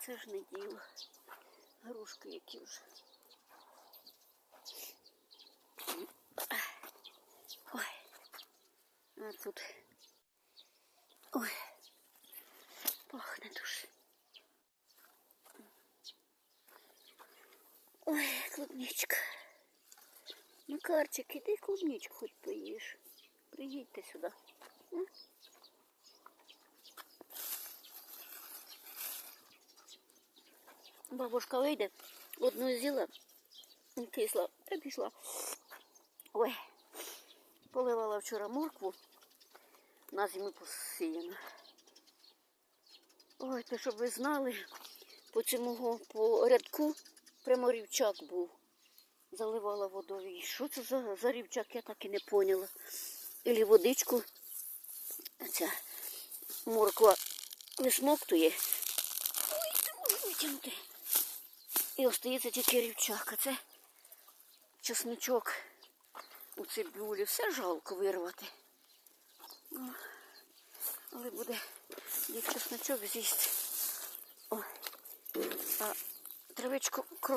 Це ж не діло. Грушки які вже. Ой. А тут. Ой. Пахне дуже. Ой, клубничка. Макарчик, іди клубничку хоч поїж. Приїдьте сюди. Бабушка вийде, одну з'їла, і кисла, та пішла. Ой, поливала вчора моркву, на зиму посіяна. Ой, то щоб ви знали, по цьому по рядку прямо рівчак був. Заливала водою. Що це за, за рівчак, я так і не поняла. Ілі водичку ця морква висмоктує. Ой, витягнути. І остається тільки рівчак. А це чесничок у цибюлі. Все жалко вирвати. Ну, але буде як чесночок з'їсти. А травичку кров.